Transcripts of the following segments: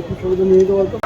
একটু ছবিটা নিয়ে নিতে বলতো।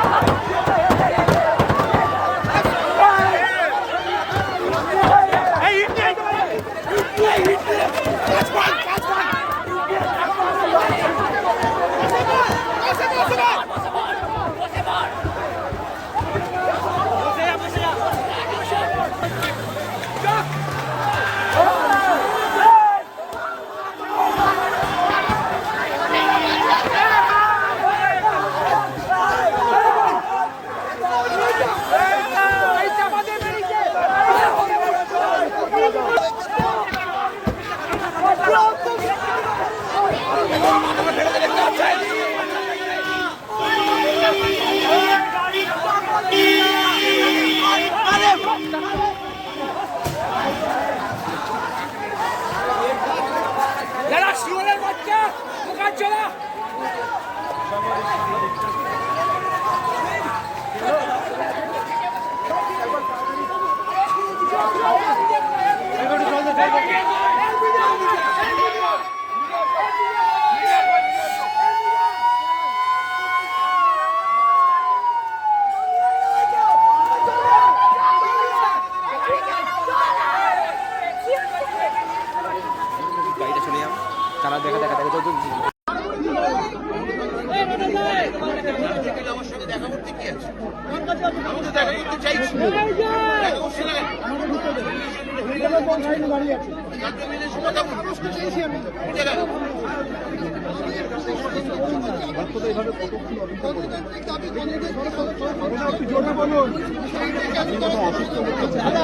তারা দেখা দেখা দেখা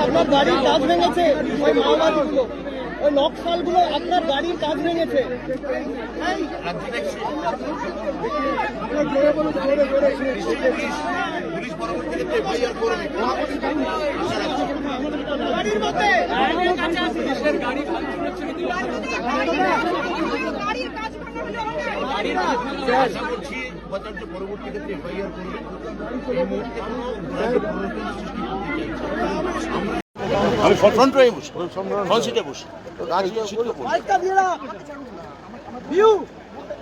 আপনার গাড়ির কাজ ভেঙেছে ওই মাওবাদীগুলো ওই নকশালগুলো আপনার গাড়ির কাজ ভেঙেছে। গাড়ির মধ্যে। গাড়ির কাজ ভাঙা হলে হবে। আশা করছি পরবর্তী ক্ষেত্রে এফআইআর করবে এই মুহূর্তে কোনো রাজনৈতিক পরিস্থিতি সৃষ্টি করতে চাইছি। না। আমি ফ্রন্ট রয়ে বসি ফ্রন্ট সিটে বসি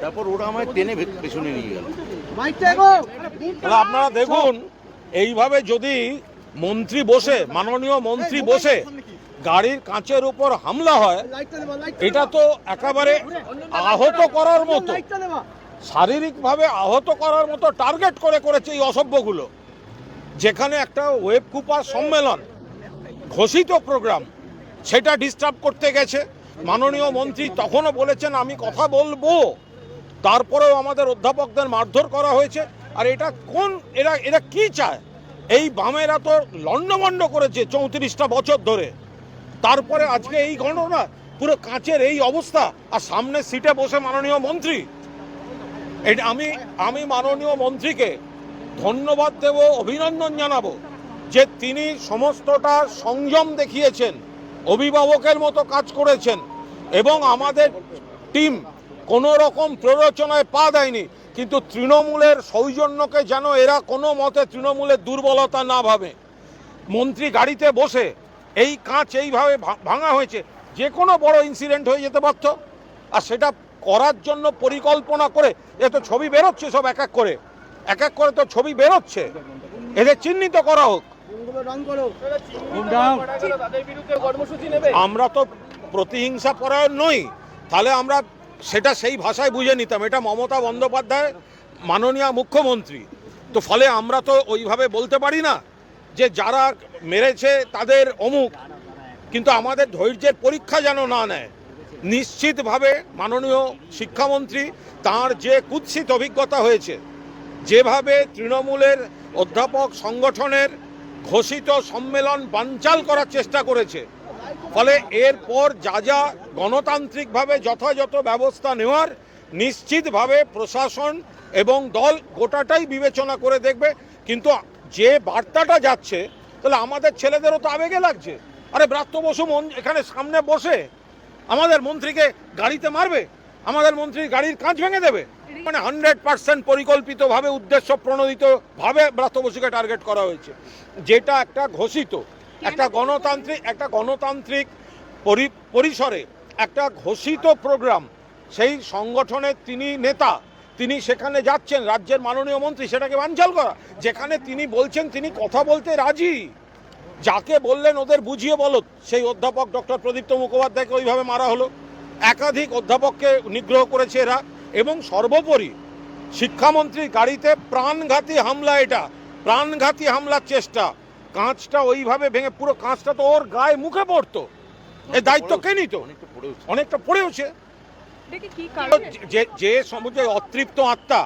তারপর ওরা আমায় টেনে পেছনে নিয়ে গেল। তাহলে আপনারা দেখুন এইভাবে যদি মন্ত্রী বসে মাননীয় মন্ত্রী বসে গাড়ির কাঁচের উপর হামলা হয় এটা তো একেবারে আহত করার মতো। শারীরিকভাবে আহত করার মতো টার্গেট করে করেছে এই অসভ্যগুলো। যেখানে একটা ওয়েব কুপার সম্মেলন ঘোষিত প্রোগ্রাম সেটা ডিস্টার্ব করতে গেছে। মাননীয় মন্ত্রী তখনও বলেছেন, আমি কথা বলব। তারপরেও আমাদের অধ্যাপকদের মারধর করা হয়েছে। আর এটা কোন, এরা এরা কি চায়? এই বামেরা তো লণ্ডভণ্ড করেছে চৌত্রিশটা বছর ধরে। তারপরে আজকে এই ঘটনা, পুরো কাঁচের এই অবস্থা, আর সামনে সিটে বসে মাননীয় মন্ত্রী। এটা আমি আমি মাননীয় মন্ত্রীকে ধন্যবাদ দেব, অভিনন্দন জানাব যে তিনি সমস্তটা সংযম দেখিয়েছেন। অভিভাবকের মতো কাজ করেছেন এবং আমাদের টিম কোনো রকম প্ররোচনায় পা দেয়নি, কিন্তু তৃণমূলের সৌজন্যকে যেন এরা কোনো মতে তৃণমূলের দুর্বলতা না ভাবে। মন্ত্রী গাড়িতে বসে এই কাঁচ এইভাবে ভাঙা হয়েছে, যে কোনো বড় ইনসিডেন্ট হয়ে যেতে পারত। আর সেটা করার জন্য পরিকল্পনা করে এ তো ছবি বেরোচ্ছে সব এক এক করে। এক এক করে তো ছবি বেরোচ্ছে। এদের চিহ্নিত করা হোক। আমরা তো প্রতিহিংসা পরায়ণ নই। তাহলে আমরা সেটা সেই ভাষায় বুঝে নিতাম। এটা মমতা বন্দ্যোপাধ্যায় মাননীয় মুখ্যমন্ত্রী। তো ফলে আমরা তো ওইভাবে বলতে পারি না যে যারা মেরেছে তাদের অমুক। কিন্তু আমাদের ধৈর্যের পরীক্ষা যেন না নেয়। নিশ্চিতভাবে মাননীয় শিক্ষামন্ত্রী তার যে কুৎসিত অভিজ্ঞতা হয়েছে, যেভাবে তৃণমূলের অধ্যাপক সংগঠনের ঘোষিত সম্মেলন বানচাল করার চেষ্টা করেছে। ফলে এরপর যা যা গণতান্ত্রিকভাবে যথাযথ ব্যবস্থা নেওয়ার নিশ্চিতভাবে প্রশাসন এবং দল গোটাটাই বিবেচনা করে দেখবে। কিন্তু যে বার্তাটা যাচ্ছে, তাহলে আমাদের ছেলেদেরও তো আবেগে লাগছে। আরে ব্রাত্য বসু এখানে সামনে বসে। আমাদের মন্ত্রীকে গাড়িতে মারবে? আমাদের মন্ত্রী গাড়ির কাঁচ ভেঙে দেবে? মানে হান্ড্রেড পার্সেন্ট পরিকল্পিতভাবে উদ্দেশ্য প্রণোদিতভাবে বসুকে টার্গেট করা হয়েছে। যেটা একটা ঘোষিত একটা গণতান্ত্রিক একটা গণতান্ত্রিক পরি- পরিসরে একটা ঘোষিত প্রোগ্রাম। সেই সংগঠনের তিনি নেতা তিনি সেখানে যাচ্ছেন রাজ্যের মাননীয় মন্ত্রী সেটাকে বানচাল করা। যেখানে তিনি বলছেন তিনি কথা বলতে রাজি। যাকে বললেন ওদের বুঝিয়ে বলো। সেই অধ্যাপক ডক্টর প্রদীপ্ত মুখোপাধ্যায়কে ওইভাবে মারা হলো। একাধিক অধ্যাপককে নিগ্রহ করেছে এরা। এবং সর্বোপরি শিক্ষামন্ত্রীর গাড়িতে প্রাণঘাতী হামলা এটা। প্রাণঘাতী হামলার চেষ্টা। কাঁচটা ওইভাবে ভেঙে পুরো কাঁচটা তো ওর গায়ে মুখে পড়তো। এই দায়িত্ব কে নিত? অনেকটা পড়েওছে অনেকটা পড়েওছে দেখি কি কারণে? যে যে সমুদ্রে অতৃপ্ত আত্মা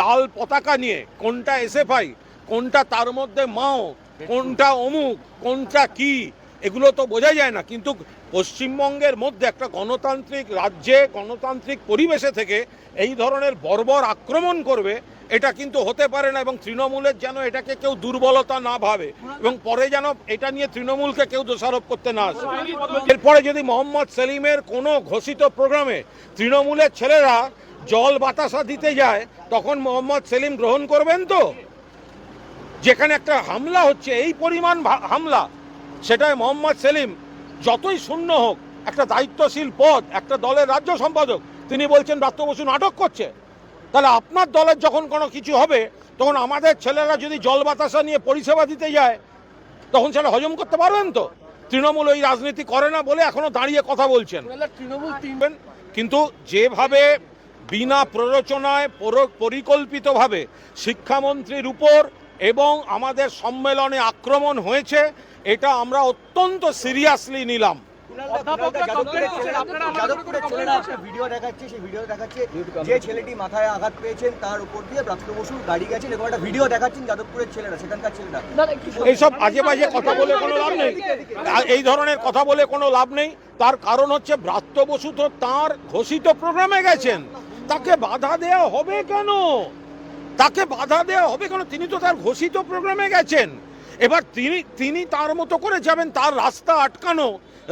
লাল পতাকা নিয়ে কোনটা এসএফআই কোনটা তার মধ্যে মাও কোনটা অমুক কোনটা কি এগুলো তো বোঝা যায় না, কিন্তু পশ্চিমবঙ্গের মধ্যে একটা গণতান্ত্রিক রাজ্যে, গণতান্ত্রিক পরিবেশে থেকে এই ধরনের বর্বর আক্রমণ করবে, এটা কিন্তু হতে পারে না এবং তৃণমূলের যেন এটাকে কেউ দুর্বলতা না ভাবে এবং পরে যেন এটা নিয়ে তৃণমূলকে কেউ দোষারোপ করতে না আসে। এরপরে যদি মোহাম্মদ সেলিমের কোনো ঘোষিত প্রোগ্রামে তৃণমূলের ছেলেরা জল বাতাসা দিতে যায়, তখন মোহাম্মদ সেলিম গ্রহণ করবেন তো? যেখানে একটা হামলা হচ্ছে, এই পরিমাণ হামলা সেটাই মোহাম্মদ সেলিম। যতই শূন্য হোক একটা দায়িত্বশীল পদ একটা দলের রাজ্য সম্পাদক তিনি বলছেন ব্রাত্য বসু নাটক করছে। তাহলে আপনার দলের যখন কোনো কিছু হবে তখন আমাদের ছেলেরা যদি জল বাতাসা নিয়ে পরিষেবা দিতে যায় তখন সেটা হজম করতে পারবেন তো? তৃণমূল ওই রাজনীতি করে না বলে এখনও দাঁড়িয়ে কথা বলছেন। তৃণমূল কিন্তু যেভাবে বিনা প্ররোচনায় পরিকল্পিতভাবে শিক্ষামন্ত্রীর উপর এবং আমাদের সম্মেলনে আক্রমণ হয়েছে এটা আমরা অত্যন্ত সিরিয়াসলি নিলাম। ভিডিও দেখাচ্ছে সেই ভিডিও দেখাচ্ছে যে ছেলেটি মাথায় আঘাত পেয়েছেন তার উপর দিয়ে ব্রাত্য বসু গাড়ি গেছেন এরকম একটা ভিডিও দেখাচ্ছেন যাদবপুরের ছেলেরা সেখানকার ছেলেরা। এইসব আজে বাজে কথা বলে কোনো লাভ নেই। এই ধরনের কথা বলে কোনো লাভ নেই। তার কারণ হচ্ছে ব্রাত্য বসু তো তাঁর ঘোষিত প্রোগ্রামে গেছেন। তাকে বাধা দেওয়া হবে কেন? তাকে বাধা দেওয়া হবে কেন? তিনি তো তার ঘোষিত প্রোগ্রামে গেছেন। এবার তিনি তিনি তার মতো করে যাবেন, তার রাস্তা আটকানো,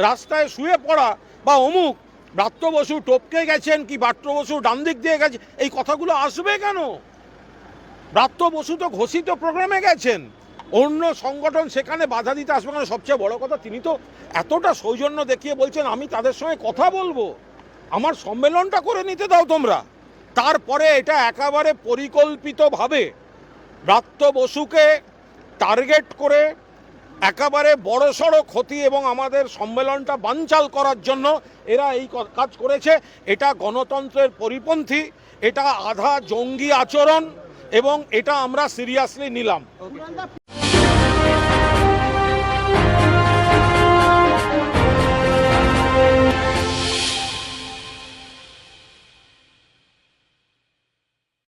রাস্তায় শুয়ে পড়া, বা অমুক ব্রাত্য বসু টপকে গেছেন কি বাট্য বসু ডান দিক দিয়ে গেছে, এই কথাগুলো আসবে কেন? ব্রাত্য বসু তো ঘোষিত প্রোগ্রামে গেছেন। অন্য সংগঠন সেখানে বাধা দিতে আসবে কেন? সবচেয়ে বড় কথা, তিনি তো এতটা সৌজন্য দেখিয়ে বলছেন, আমি তাদের সঙ্গে কথা বলব। আমার সম্মেলনটা করে নিতে দাও তোমরা। তারপরে এটা একেবারে পরিকল্পিতভাবে ব্রাত্য বসুকে টার্গেট করে একেবারে বড়সড় ক্ষতি এবং আমাদের সম্মেলনটা বানচাল করার জন্য এরা এই কাজ করেছে। এটা গণতন্ত্রের পরিপন্থী, এটা আধা জঙ্গি আচরণ এবং এটা আমরা সিরিয়াসলি নিলাম।